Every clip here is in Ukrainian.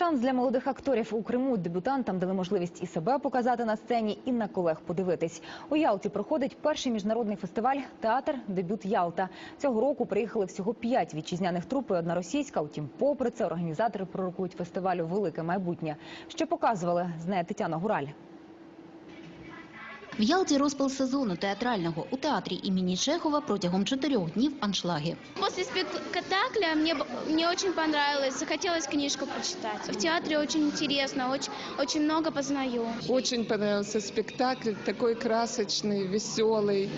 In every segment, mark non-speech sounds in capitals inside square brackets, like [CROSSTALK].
Шанс для молодих акторів у Криму дебютантам дали можливість і себе показати на сцені, і на колег подивитись. У Ялті проходить перший міжнародний фестиваль Театр Дебют Ялта. Цього року приїхали всього п'ять вітчизняних труп і одна російська. Утім, попри це організатори пророкують фестивалю велике майбутнє. Що показували, знає Тетяна Гураль. В Ялті розпал сезону театрального. У театрі імені Чехова протягом чотирьох днів аншлаги. После спектакля мне, б- мне очень понравилось, захотелось книжку почитать. В театре очень интересно, очень, очень много познаю. Очень понравился спектакль, такой красочный, веселый,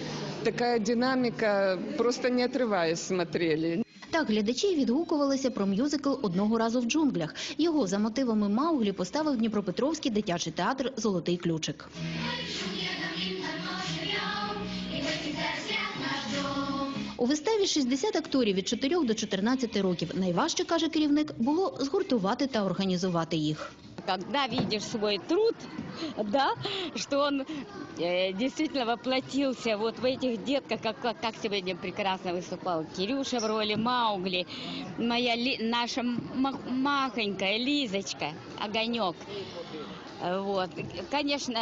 такая динамика, просто не отрываясь смотрели. Так глядачі відгукувалися про мюзикл одного разу в джунглях. Його за мотивами Мауглі поставив Дніпропетровський дитячий театр Золотий ключик. У виставі 60 акторів від 4 до 14 років. Найважче, каже керівник, було згуртувати та організувати їх. когда видишь свой труд, [LAUGHS] да, что он э, действительно воплотился вот в этих детках, как, как, как сегодня прекрасно выступал Кирюша в роли Маугли, моя Ли- наша ма- махонькая Лизочка, огонек. Э, Вот, конечно,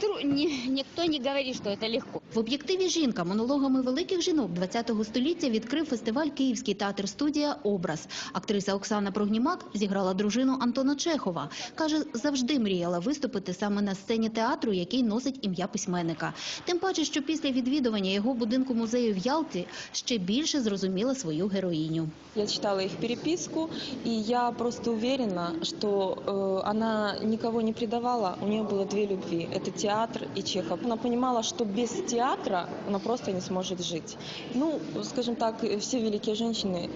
тру- не- никто не говорит, что это легко. В об'єктиві жінка монологами великих жінок ХХ століття відкрив фестиваль Київський театр студія Образ. Актриса Оксана Прогнімак зіграла дружину Антона Чехова. каже, завжди мріяла виступити саме на сцені театру, який носить ім'я письменника. Тим паче, що після відвідування його будинку музею в Ялті ще більше зрозуміла свою героїню. Я читала их переписку, и я просто уверена, что э, она никого не предавала. У нее было две любви. Это театр и Чехов. Она понимала, что без театра она просто не сможет жить. Ну, скажем так, все великие женщины,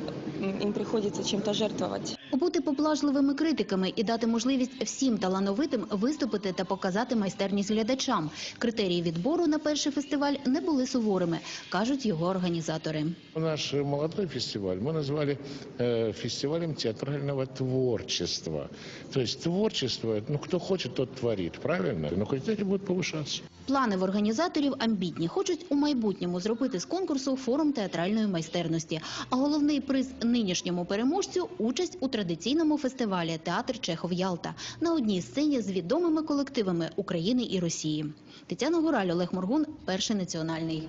им приходится чем-то жертвовать. Бути поблажливими критиками і дати можливість всім талановитим виступити та показати майстерність глядачам. Критерії відбору на перший фестиваль не були суворими, кажуть його організатори. Наш молодой фестиваль мы назвали э, фестивалем театрального творчества. То есть творчество, ну кто хочет, тот творит, правильно? Но критерии будут повышаться. Плани в організаторів амбітні. Хочуть у майбутньому зробити з конкурсу форум театральної майстерності. А головний приз нинішньому переможцю участь у традиційному фестивалі Театр Чехов Ялта на одній сцені з відомими колективами України і Росії. Тетяна Гураль, Олег Моргун, перший національний.